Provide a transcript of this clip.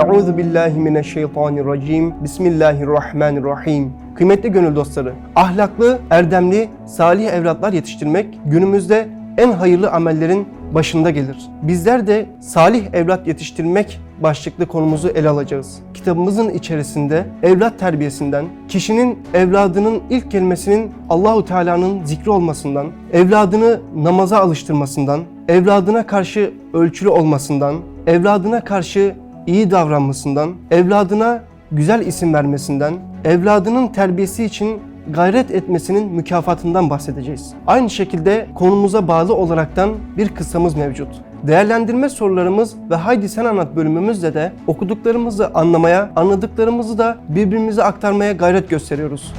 Euzu billahi mineşşeytanirracim. Bismillahirrahmanirrahim. Kıymetli gönül dostları, ahlaklı, erdemli, salih evlatlar yetiştirmek günümüzde en hayırlı amellerin başında gelir. Bizler de salih evlat yetiştirmek başlıklı konumuzu ele alacağız. Kitabımızın içerisinde evlat terbiyesinden, kişinin evladının ilk kelimesinin Allahu Teala'nın zikri olmasından, evladını namaza alıştırmasından, evladına karşı ölçülü olmasından, evladına karşı iyi davranmasından, evladına güzel isim vermesinden, evladının terbiyesi için gayret etmesinin mükafatından bahsedeceğiz. Aynı şekilde konumuza bağlı olaraktan bir kıssamız mevcut. Değerlendirme sorularımız ve Haydi Sen Anlat bölümümüzde de okuduklarımızı anlamaya, anladıklarımızı da birbirimize aktarmaya gayret gösteriyoruz.